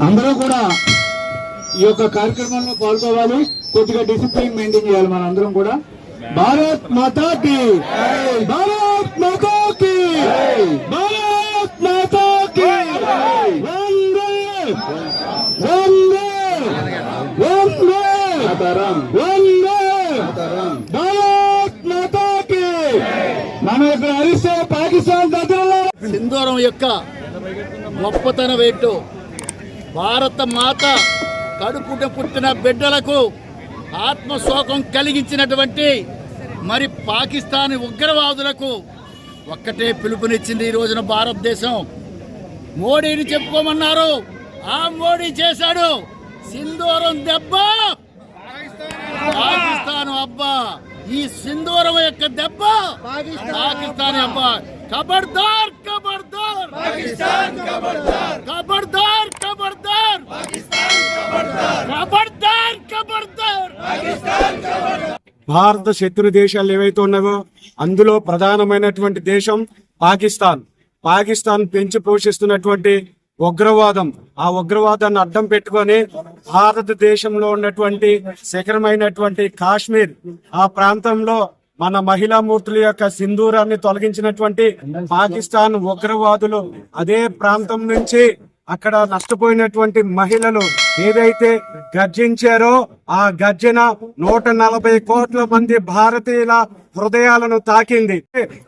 అందరూ కూడా ఈ యొక్క కార్యక్రమంలో పాల్గొవాలి. కొద్దిగా డిసిప్లిన్ మెయింటైన్ చేయాలి మన అందరం కూడా. భారత్ మాతాకి భారత్ మాతాకి భారత్ మాతాకి వందే. వందే. వందే. వందే భారత్ మాతాకి మనం ఇక్కడ అరిస్తే పాకిస్తాన్ దగ్గరలో సింధూరం యొక్క గొప్పతనం ఏంటో? భారత మాత కడుపుట పుట్టిన బిడ్డలకు ఆత్మశోకం కలిగించినటువంటి మరి పాకిస్తాన్ ఉగ్రవాదులకు ఒక్కటే పిలుపునిచ్చింది ఈ రోజున భారతదేశం. మోడీని చెప్పుకోమన్నారు. ఆ మోడీ చేశాడు. సింధూరం దెబ్బ. పాకిస్తాన్ అబ్బా. ఈ సింధూరం యొక్క దెబ్బ పాకిస్తాన్ అబ్బా. ఖబర్దార్ ఖబర్దార్ ఖబర్దార్ ఖబర్దార్ ఖబర్దార్ ఖబర్దార్ భారత శత్రు దేశాలు ఏవైతే ఉన్నావో అందులో ప్రధానమైనటువంటి దేశం పాకిస్తాన్. పాకిస్తాన్ పెంచి పోషిస్తున్నటువంటి ఉగ్రవాదం. ఆ ఉగ్రవాదాన్ని అడ్డం పెట్టుకొని భారతదేశంలో ఉన్నటువంటి శిఖరమైనటువంటి కాశ్మీర్ ఆ ప్రాంతంలో మన మహిళా మూర్తుల యొక్క సింధూరాన్ని తొలగించినటువంటి పాకిస్తాన్ ఉగ్రవాదులు అదే ప్రాంతం నుంచి అక్కడ నష్టపోయినటువంటి మహిళలు ఏదైతే గర్జించారో ఆ గర్జన నూట నలభై కోట్ల మంది భారతీయుల హృదయాలను తాకింది.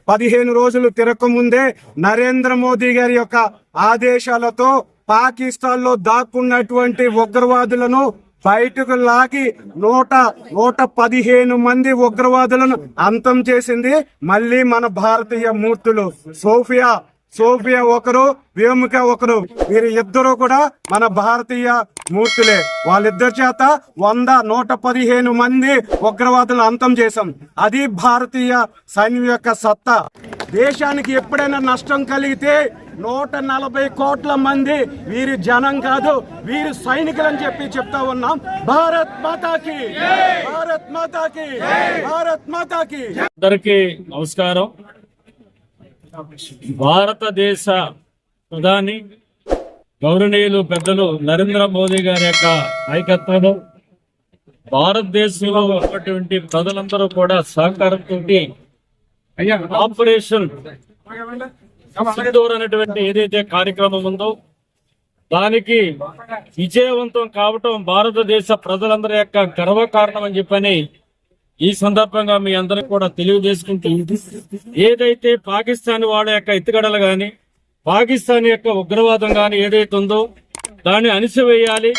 పదిహేను రోజులు తిరగకముందే నరేంద్ర మోదీ గారి యొక్క ఆదేశాలతో పాకిస్తాన్లో దాక్కున్నటువంటి ఉగ్రవాదులను బయటకు లాగి నూట నూట పదిహేను మంది ఉగ్రవాదులను అంతం చేసింది మళ్ళీ మన భారతీయ మూర్తులు సోఫియా సోఫియా ఒకరు వేముక ఒకరు. వీరి ఇద్దరు కూడా మన భారతీయ మూర్తులే. వాళ్ళిద్దరి చేత వంద నూట పదిహేను మంది ఉగ్రవాదులు అంతం చేశాం. అది భారతీయ సైన్యం యొక్క సత్తా. దేశానికి ఎప్పుడైనా నష్టం కలిగితే నూట నలభై కోట్ల మంది వీరి జనం కాదు వీరి సైనికులు అని చెప్పి చెప్తా ఉన్నాం. భారత్ మాతాకి! భారత్ మాతాకి! భారత్ మాతాకి! అందరికీ నమస్కారం. భారతదేశ ప్రధాని గౌరవనీయులు పెద్దలు నరేంద్ర మోదీ గారి యొక్క నాయకత్వంలో భారతదేశంలో ఉన్నటువంటి ప్రజలందరూ కూడా సహకారంతో ఆపరేషన్ సింధూర్ అనేటువంటి ఏదైతే కార్యక్రమం ఉందో దానికి విజయవంతం కావటం భారతదేశ ప్రజలందరి యొక్క గర్వకారణం అని చెప్పని ఈ సందర్భంగా మీ అందరికి కూడా తెలియజేసుకుంటూ ఏదైతే పాకిస్తాన్ వాళ్ళ యొక్క ఎత్తుగడలు గాని పాకిస్తాన్ యొక్క ఉగ్రవాదం గాని ఏదైతే ఉందో దాన్ని అణిసివేయాలి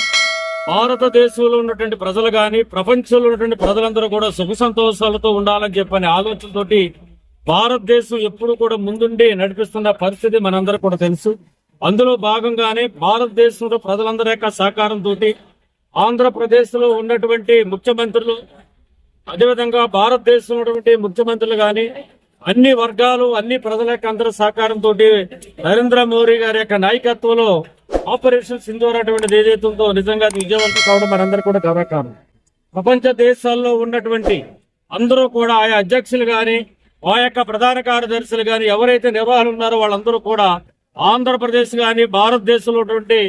భారతదేశంలో ఉన్నటువంటి ప్రజలు గాని ప్రపంచంలో ఉన్నటువంటి ప్రజలందరూ కూడా సుఖ సంతోషాలతో ఉండాలని చెప్పని ఆలోచనతోటి భారతదేశం ఎప్పుడు కూడా ముందుండి నడిపిస్తున్న పరిస్థితి మనందరూ కూడా తెలుసు. అందులో భాగంగానే భారతదేశంలో ప్రజలందరి యొక్క సహకారంతో ఆంధ్రప్రదేశ్లో ఉన్నటువంటి ముఖ్యమంత్రులు అదేవిధంగా భారతదేశంలో ఉన్నటువంటి ముఖ్యమంత్రులు గాని అన్ని వర్గాలు అన్ని ప్రజల యొక్క అందరి సహకారంతో నరేంద్ర మోడీ గారి యొక్క నాయకత్వంలో ఆపరేషన్ సింధూర్ అటువంటిది ఏదైతే ఉందో నిజంగా విజయవంతం కావడం మనందరూ కూడా గర్వకారణం. ప్రపంచ దేశాల్లో ఉన్నటువంటి అందరూ కూడా ఆయా అధ్యక్షులు గాని ఆ యొక్క ప్రధాన కార్యదర్శులు గాని ఎవరైతే నిర్వాహకులు ఉన్నారో వాళ్ళందరూ కూడా ఆంధ్రప్రదేశ్ గాని భారతదేశంలో ఉన్నటువంటి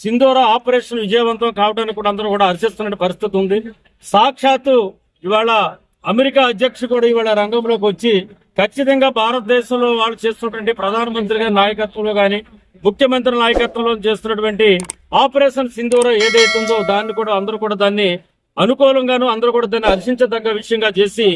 సింధూర ఆపరేషన్ విజయవంతం కావడానికి కూడా అందరూ కూడా హర్షిస్తున్న పరిస్థితి ఉంది. సాక్షాత్తు ఇవాళ అమెరికా అధ్యక్షుడు కూడా ఇవాళ రంగంలోకి వచ్చి ఖచ్చితంగా భారతదేశంలో వాళ్ళు చేస్తున్నటువంటి ప్రధానమంత్రి గారి నాయకత్వంలో కానీ ముఖ్యమంత్రి నాయకత్వంలో చేస్తున్నటువంటి ఆపరేషన్ సింధూర ఏదైతే ఉందో దాన్ని కూడా అందరూ కూడా దాన్ని అనుకూలంగాను అందరూ కూడా దాన్ని హర్షించదగ్గ విషయంగా చేసి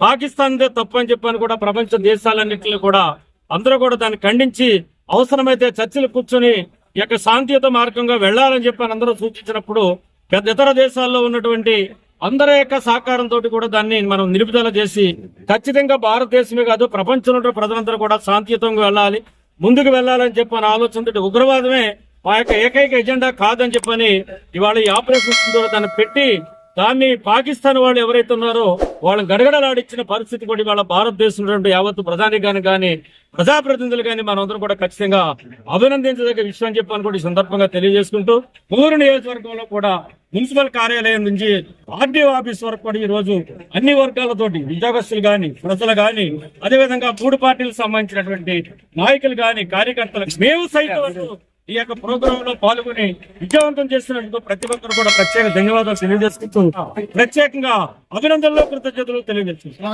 పాకిస్తాన్ తప్పు అని చెప్పని కూడా ప్రపంచ దేశాలన్నింటినీ కూడా అందరూ కూడా దాన్ని ఖండించి అవసరమైతే చర్చలు కూర్చొని ఈ యొక్క శాంతియుత మార్గంగా వెళ్ళాలని చెప్పి అందరూ సూచించినప్పుడు పెద్ద ఇతర దేశాల్లో ఉన్నటువంటి అందరి యొక్క సహకారంతో కూడా దాన్ని మనం నిలుపుదల చేసి ఖచ్చితంగా భారతదేశమే కాదు ప్రపంచంలో ప్రజలందరూ కూడా శాంతియుతంగా వెళ్ళాలి ముందుకు వెళ్ళాలని చెప్పి మన ఆలోచనతో ఉగ్రవాదమే మా యొక్క ఏకైక ఎజెండా కాదని చెప్పని ఇవాళ ఈ ఆపరేషన్ ద్వారా దాన్ని పెట్టి దాన్ని పాకిస్తాన్ వాళ్ళు ఎవరైతే ఉన్నారో వాళ్ళని గడగడలాడిచ్చిన పరిస్థితి కూడా ఇవాళ భారతదేశంలో యావత్ యావత్తు ప్రధాని గాని కానీ ప్రజాప్రతినిధులు కానీ మనందరం కూడా ఖచ్చితంగా అభినందించదగ్గ విషయం అని చెప్పని కూడా ఈ సందర్భంగా తెలియజేసుకుంటూ ఊరు నియోజకవర్గంలో కూడా మున్సిపల్ కార్యాలయం నుంచి ఆర్డీఓ ఆఫీస్ వరకు కూడా ఈ రోజు అన్ని వర్గాలతోటి ఉద్యోగస్తులు కానీ ప్రజలు కానీ అదేవిధంగా మూడు పార్టీలకు సంబంధించినటువంటి నాయకులు కానీ కార్యకర్తలు మేము సైతం ఈ యొక్క ప్రోగ్రామ్లో పాల్గొని విజయవంతం చేసినందుకు ప్రతి ఒక్కరు కూడా ప్రత్యేక ధన్యవాదాలు తెలియజేసుకుంటూ ప్రత్యేకంగా అభినందనలో కృతజ్ఞతలు తెలియజేస్తున్నాం